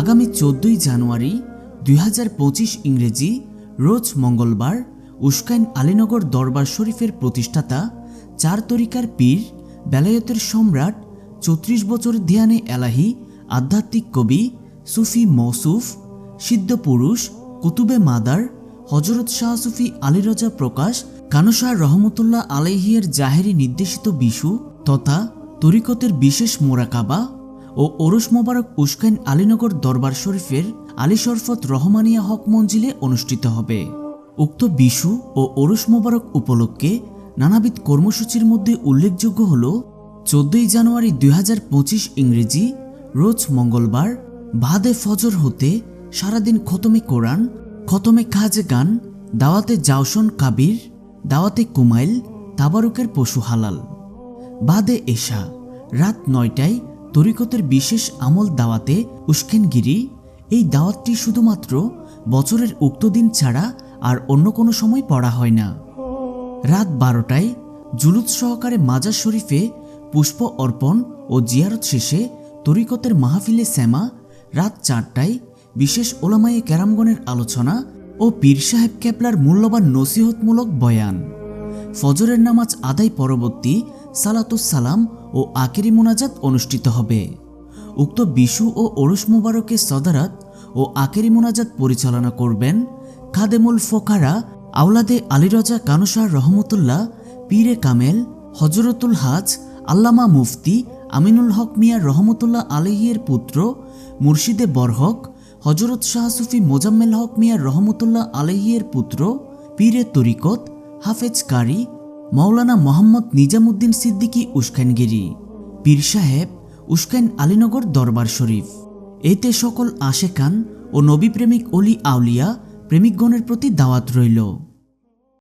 আগামী চোদ্দই জানুয়ারি দুই হাজার পঁচিশ ইংরেজি রোজ মঙ্গলবার উস্কাইন আলীনগর দরবার শরীফের প্রতিষ্ঠাতা চার তরিকার পীর, বেলায়তের সম্রাট, চৌত্রিশ বছর ধ্যানে এলাহি, আধ্যাত্মিক কবি, সুফি মৌসুফ সিদ্ধ পুরুষ, কুতুবে মাদার, হজরত শাহ সুফি আলীরজা প্রকাশ কানসাহ রহমতুল্লাহ আলাইহিয়ের জাহেরি নির্দেশিত বিশু তথা তরিকতের বিশেষ মোরাকাবা ও ওরস মোবারক উস্কাইন আলীনগর দরবার শরীফের আলী শরফত রহমানিয়া হক মঞ্জিলে অনুষ্ঠিত হবে। উক্ত বিশু ও ওরস মোবারক উপলক্ষে নানাবিধ কর্মসূচির মধ্যে উল্লেখযোগ্য হল, চোদ্দই জানুয়ারি দুই হাজার পঁচিশ ইংরেজি, রোজ মঙ্গলবার ভাদে ফজর হতে সারাদিন খতমে কোরআন, খতমে খাজে গান, দাওয়াতে জাওসন কাবির, দাওয়াতে কুমাইল, তাবারুকের পশু হালাল। বাদে এশা, রাত নয়টায় তরিকতের বিশেষ আমল দাওয়াতে উস্কেনগিরি, এই দাওয়াতটি শুধুমাত্র বছরের উক্ত দিন ছাড়া আর অন্য কোনো সময় পড়া হয় না। রাত বারোটায় জুলুত সহকারে মাজার শরীফে পুষ্প অর্পণ ও জিয়ারত শেষে তরিকতের মাহফিলে শ্যামা রাত চারটায় বিশেষ ওলামায়ে ক্যারামগণের আলোচনা ও পীর সাহেব ক্যাপলার মূল্যবান নসিহতমূলক বয়ান। ফজরের নামাজ আদায় পরবর্তী সালাতুস সালাম ও আকেরি মোনাজাত অনুষ্ঠিত হবে। উক্ত বিশু ও ওরস মুবারকের সদারাত ও আকেরি মোনাজাত পরিচালনা করবেন খাদেমুল ফোকারা, আওলাদে আলীরজা কানুসার রহমতুল্লাহ, পীরে কামেল হজরতুল হাজ, আল্লামা মুফতি, আমিনুল হক মিয়া রহমতুল্লাহ আলহিয়ের পুত্র, মুর্শিদে বরহক হজরত শাহ সুফি মোজাম্মেল হক মিয়া রহমতুল্লাহ আলহিয়ের পুত্র, পীরে তরিকত, হাফেজ কারি মৌলানা মোহাম্মদ নিজামুদ্দিন সিদ্দিকী উস্কানগিরি, পীর সাহেব উস্কাইন আলীনগর দরবার শরীফ। এতে সকল আশেকান ও নবীপ্রেমিক অলি আউলিয়া প্রেমিকগণের প্রতি দাওয়াত রইল।